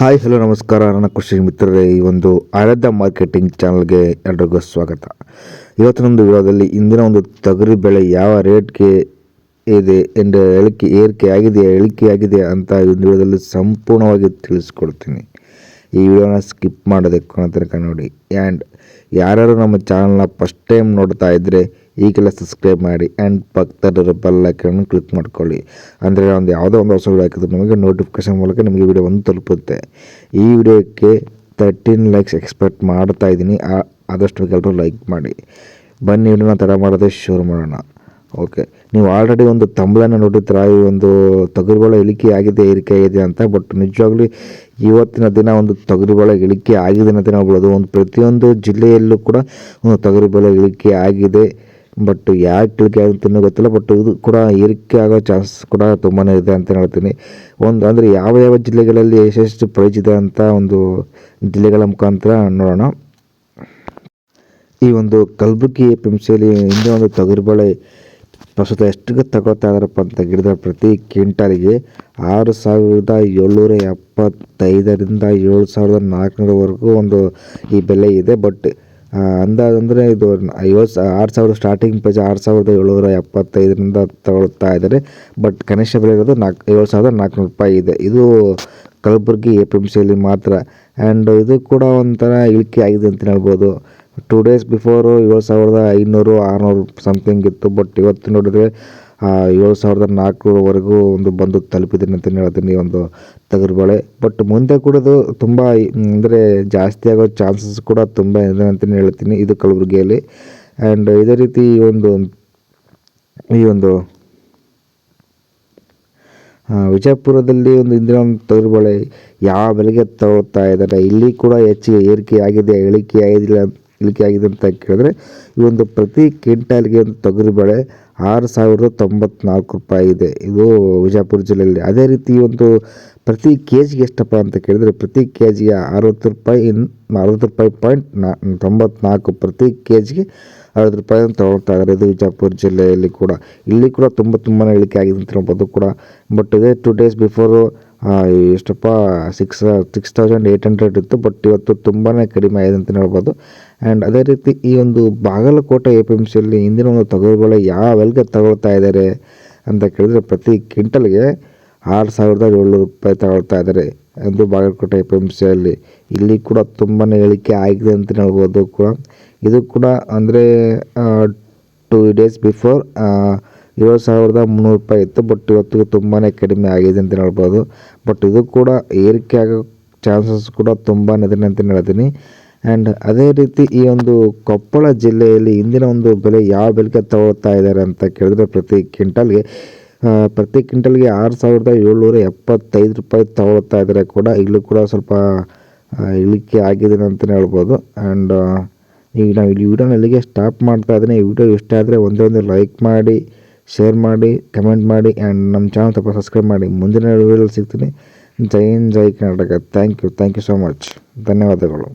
Hi, hello, ನಮಸ್ಕಾರ. ನನ್ನ ಖುಷಿ ಮಿತ್ರರೇ, ಈ ಒಂದು ಆರಾಧ್ಯ ಮಾರ್ಕೆಟಿಂಗ್ ಚಾನಲ್ಗೆ ಎಲ್ರಿಗೂ ಸ್ವಾಗತ. ಇವತ್ತಿನ ಒಂದು ವಿಡಿಯೋದಲ್ಲಿ ಇಂದಿನ ಒಂದು ತೊಗರಿ ಬೆಳೆ ಯಾವ ರೇಟ್ಗೆ ಇದೆ ಎಂದು ಹೇಳಿಕೆ ಏರಿಕೆ ಆಗಿದೆ ಇಳಿಕೆ ಆಗಿದೆ ಅಂತ ಈ ಒಂದು ವಿಡಿಯೋದಲ್ಲಿ ಸಂಪೂರ್ಣವಾಗಿ ತಿಳಿಸ್ಕೊಡ್ತೀನಿ. ಈ ವಿಡಿಯೋನ ಸ್ಕಿಪ್ ಮಾಡೋದಕ್ಕೆ ತನಕ ನೋಡಿ. ಆ್ಯಂಡ್ ಯಾರ್ಯಾರು ನಮ್ಮ ಚಾನಲ್ನ ಫಸ್ಟ್ ಟೈಮ್ ನೋಡ್ತಾ ಇದ್ದರೆ ಈಗಲೇ ಸಬ್ಸ್ಕ್ರೈಬ್ ಮಾಡಿ ಆ್ಯಂಡ್ ಪಕ್ಕದಲ್ಲಿರೋ ಬೆಲ್ ಐಕನ್ನು ಕ್ಲಿಕ್ ಮಾಡ್ಕೊಳ್ಳಿ. ಅಂದರೆ ಒಂದು ಯಾವುದೋ ಒಂದು ಹೊಸ ವಿಡಿಯೋ ಹಾಕಿದ್ರೆ ನಿಮಗೆ ನೋಟಿಫಿಕೇಶನ್ ಮೂಲಕ ನಿಮಗೆ ವಿಡಿಯೋ ಒಂದು ತಲುಪುತ್ತೆ. ಈ ವಿಡಿಯೋಕ್ಕೆ ತರ್ಟೀನ್ ಲೈಕ್ಸ್ ಎಕ್ಸ್ಪೆಕ್ಟ್ ಮಾಡ್ತಾ ಇದ್ದೀನಿ. ಆದಷ್ಟು ಎಲ್ಲರೂ ಲೈಕ್ ಮಾಡಿ. ಬನ್ನಿ ವಿಡಿಯೋನ ತಡ ಮಾಡೋದೇ ಶುರು ಮಾಡೋಣ. ಓಕೆ ನೀವು ಆಲ್ರೆಡಿ ಒಂದು ತಂಬಳನ್ನು ನೋಡಿದ್ರ? ಈ ಒಂದು ತೊಗರಿಬೇಳೆ ಇಳಿಕೆ ಆಗಿದೆ ಏರಿಕೆ ಆಗಿದೆ ಅಂತ ಬಟ್ ನಿಜವಾಗ್ಲೂ ಇವತ್ತಿನ ದಿನ ಒಂದು ತೊಗರಿಬೇಳೆ ಇಳಿಕೆ ಆಗಿದೆ ಅಂತ ಹೇಳ್ಬೋದು. ಒಂದು ಪ್ರತಿಯೊಂದು ಜಿಲ್ಲೆಯಲ್ಲೂ ಕೂಡ ಒಂದು ತೊಗರಿಬೇಳೆ ಇಳಿಕೆ ಆಗಿದೆ. ಬಟ್ ಯಾಕೆ ಇಳಿಕೆ ಆಗುತ್ತೆ ಗೊತ್ತಿಲ್ಲ ಬಟ್ ಇದು ಕೂಡ ಏರಿಕೆ ಆಗೋ ಚಾನ್ಸ್ ಕೂಡ ತುಂಬಾ ಇದೆ ಅಂತ ಹೇಳ್ತೀನಿ. ಒಂದು ಅಂದರೆ ಯಾವ ಯಾವ ಜಿಲ್ಲೆಗಳಲ್ಲಿ ಎಷ್ಟೆಷ್ಟು ಪ್ರೈಸ್ ಅಂತ ಒಂದು ಜಿಲ್ಲೆಗಳ ಮುಖಾಂತರ ನೋಡೋಣ. ಈ ಒಂದು ಕಲಬುರಗಿ ಎ ಇನ್ನೂ ಒಂದು ತೊಗರಿಬೇಳೆ ಪ್ರಸ್ತುತ ಎಷ್ಟಿಗೆ ತಗೊಳ್ತಾ ಇದಾರಪ್ಪ ಅಂತ ಗಿಡದ ಪ್ರತಿ ಕ್ವಿಂಟಾಲಿಗೆ ಆರು ಸಾವಿರದ ಏಳ್ನೂರ ಎಪ್ಪತ್ತೈದರಿಂದ ಏಳು ಸಾವಿರದ ನಾಲ್ಕುನೂರವರೆಗೂ ಒಂದು ಈ ಬೆಲೆ ಇದೆ. ಬಟ್ ಅಂದಾಜು ಅಂದರೆ ಇದು ಐವತ್ತು ಆರು ಸಾವಿರ ಸ್ಟಾರ್ಟಿಂಗ್ ಪ್ರೈಸ್ ಆರು ಸಾವಿರದ ಏಳ್ನೂರ ಎಪ್ಪತ್ತೈದರಿಂದ ತಗೊಳ್ತಾ ಇದ್ದಾರೆ. ಬಟ್, ಕನಿಷ್ಠ ಬೆಲೆ ಇರೋದು ನಾಲ್ಕು, ಏಳು ಸಾವಿರದ ನಾಲ್ಕುನೂರು ರೂಪಾಯಿ ಇದೆ. ಇದು ಕಲಬುರಗಿ ಎ ಪಿ ಎಂ ಸಿಯಲ್ಲಿ ಮಾತ್ರ. ಆ್ಯಂಡ್ ಇದು ಕೂಡ ಒಂಥರ ಇಳಿಕೆ ಆಗಿದೆ ಅಂತ ಹೇಳ್ಬೋದು. ಟೂ ಡೇಸ್ ಬಿಫೋರು ಏಳು ಸಾವಿರದ ಐನೂರು, ಆರುನೂರು ಸಮಥಿಂಗ್ ಇತ್ತು. ಬಟ್ ಇವತ್ತು ನೋಡಿದ್ರೆ ಏಳು ಸಾವಿರದ ನಾಲ್ಕುವರೆಗೂ ಒಂದು ಬಂದು ತಲುಪಿದ್ದೀನಿ ಅಂತಲೇ ಹೇಳ್ತೀನಿ ಒಂದು ತೊಗರಿಬೇಳೆ. ಬಟ್ ಮುಂದೆ ಕೂಡ ಅದು ತುಂಬ, ಅಂದರೆ ಜಾಸ್ತಿ ಆಗೋ ಚಾನ್ಸಸ್ ಕೂಡ ತುಂಬ ಇದೆ ಅಂತಲೇ ಹೇಳ್ತೀನಿ ಇದು ಕಲಬುರಗಿಯಲ್ಲಿ. ಆ್ಯಂಡ್ ಇದೇ ರೀತಿ ಈ ಒಂದು ಈ ಒಂದು ವಿಜಯಪುರದಲ್ಲಿ ಒಂದು ಇಂದಿನ ಒಂದು ತೊಗರಿಬೇಳೆ ಯಾವ ಬೆಲೆಗೆ ತಗೊಳ್ತಾ ಇದ್ದಾರೆ, ಇಲ್ಲಿ ಕೂಡ ಹೆಚ್ಚಿಗೆ ಏರಿಕೆ ಆಗಿದೆ, ಇಳಿಕೆ ಆಗಿಲ್ಲ ಇಳಿಕೆ ಆಗಿದೆ ಅಂತ ಕೇಳಿದ್ರೆ, ಈ ಒಂದು ಪ್ರತಿ ಕ್ವಿಂಟಾಲ್ಗೆ ಒಂದು ತೊಗರಿಬೇಳೆ ಆರು ಸಾವಿರದ ತೊಂಬತ್ನಾಲ್ಕು ರೂಪಾಯಿ ಇದೆ. ಇದು ವಿಜಯಪುರ ಜಿಲ್ಲೆಯಲ್ಲಿ. ಅದೇ ರೀತಿ ಒಂದು ಪ್ರತಿ ಕೆ ಜಿಗೆ ಎಷ್ಟಪ್ಪ ಅಂತ ಕೇಳಿದರೆ, ಪ್ರತಿ ಕೆ ಜಿಗೆ ಅರವತ್ತು ರೂಪಾಯಿ ಇನ್, ಅರವತ್ತು ರೂಪಾಯಿ ಪಾಯಿಂಟ್ ನಾ, ತೊಂಬತ್ನಾಲ್ಕು ಪ್ರತಿ ಕೆ ಜಿಗೆ ಅರವತ್ತು ರೂಪಾಯಿ ತೊಗೊಳ್ತಾ ಇದ್ದಾರೆ ಇದು ವಿಜಯಪುರ ಜಿಲ್ಲೆಯಲ್ಲಿ ಕೂಡ. ಇಲ್ಲಿ ಕೂಡ ತುಂಬ ತುಂಬಾ ಇಳಿಕೆ ಆಗಿದೆ ಅಂತ ಹೇಳ್ಬೋದು ಕೂಡ. ಬಟ್ ಇದೇ ಟು ಡೇಸ್ ಬಿಫೋರು ಎಷ್ಟಪ್ಪ six six thousand eight hundred ಇತ್ತು ಬಟ್ ಇವತ್ತು ತುಂಬಾ ಕಡಿಮೆ ಆಗಿದೆ ಅಂತ ಹೇಳ್ಬೋದು. ಆ್ಯಂಡ್ ಅದೇ ರೀತಿ ಈ ಒಂದು ಬಾಗಲಕೋಟೆ ಎ ಪಿ ಎಂ ಸಿಯಲ್ಲಿ ಇಂದಿನ ಒಂದು ಯಾವ ಬೆಲೆಗೆ ತಗೊಳ್ತಾ ಇದ್ದಾರೆ ಅಂತ ಕೇಳಿದರೆ ಪ್ರತಿ ಕ್ವಿಂಟಲ್ಗೆ ಆರು ಸಾವಿರದ ಏಳ್ನೂರು ರೂಪಾಯಿ ತಗೊಳ್ತಾ ಇದ್ದಾರೆ ಎಂದು ಬಾಗಲಕೋಟೆ ಎ ಪಿ ಎಂ ಸಿಯಲ್ಲಿ ಇಲ್ಲಿ ಕೂಡ ತುಂಬಾ ಇಳಿಕೆ ಆಗಿದೆ ಅಂತ ಹೇಳ್ಬೋದು ಕೂಡ. ಇದು ಕೂಡ ಅಂದರೆ ಟೂ ಡೇಸ್ ಬಿಫೋರ್ ಏಳು ಸಾವಿರದ ಮುನ್ನೂರು ರೂಪಾಯಿ ಇತ್ತು ಬಟ್ ಇವತ್ತು ತುಂಬಾ ಕಡಿಮೆ ಆಗಿದೆ ಅಂತ ಹೇಳ್ಬೋದು. ಬಟ್ ಇದು ಕೂಡ ಏರಿಕೆ ಆಗೋ ಚಾನ್ಸಸ್ ಕೂಡ ತುಂಬಾ ಇದೆ ಅಂತ ಹೇಳ್ತೀನಿ. ಆ್ಯಂಡ್ ಅದೇ ರೀತಿ ಈ ಒಂದು ಕೊಪ್ಪಳ ಜಿಲ್ಲೆಯಲ್ಲಿ ಇಂದಿನ ಒಂದು ಬೆಲೆ ಯಾವ ಬೆಲೆಗೆ ತಗೊಳ್ತಾ ಇದ್ದಾರೆ ಅಂತ ಕೇಳಿದ್ರೆ ಪ್ರತಿ ಕ್ವಿಂಟಲ್ಗೆ ಪ್ರತಿ ಕ್ವಿಂಟಲ್ಗೆ ಆರು ಸಾವಿರದ ಏಳ್ನೂರ ಎಪ್ಪತ್ತೈದು ರೂಪಾಯಿ ತಗೊಳ್ತಾ ಇದ್ದಾರೆ ಕೂಡ. ಇಲ್ಲೂ ಕೂಡ ಸ್ವಲ್ಪ ಇಳಿಕೆ ಆಗಿದೆ ಅಂತಲೇ ಹೇಳ್ಬೋದು. ಆ್ಯಂಡ್ ಈಗ ನಾವು ಇಲ್ಲಿ ವಿಡಿಯೋನ ಇಲ್ಲಿಗೆ ಸ್ಟಾಪ್ ಮಾಡ್ತಾ ಇದ್ದೀನಿ. ಈ ವಿಡಿಯೋ ಇಷ್ಟ ಆದರೆ ಒಂದೇ ಒಂದು ಲೈಕ್ ಮಾಡಿ. ಶೇರ್ ಮಾಡಿ ಕಮೆಂಟ್ ಮಾಡಿ ಆ್ಯಂಡ್ ನಮ್ಮ ಚಾನಲ್ ತಪ್ಪ ಸಬ್ಸ್ಕ್ರೈಬ್ ಮಾಡಿ. ಮುಂದಿನ ವಿಡಿಯೋದಲ್ಲಿ ಸಿಗ್ತೀನಿ. Jai Hind, Jai Karnataka. Thank you thank you so much ಧನ್ಯವಾದಗಳು.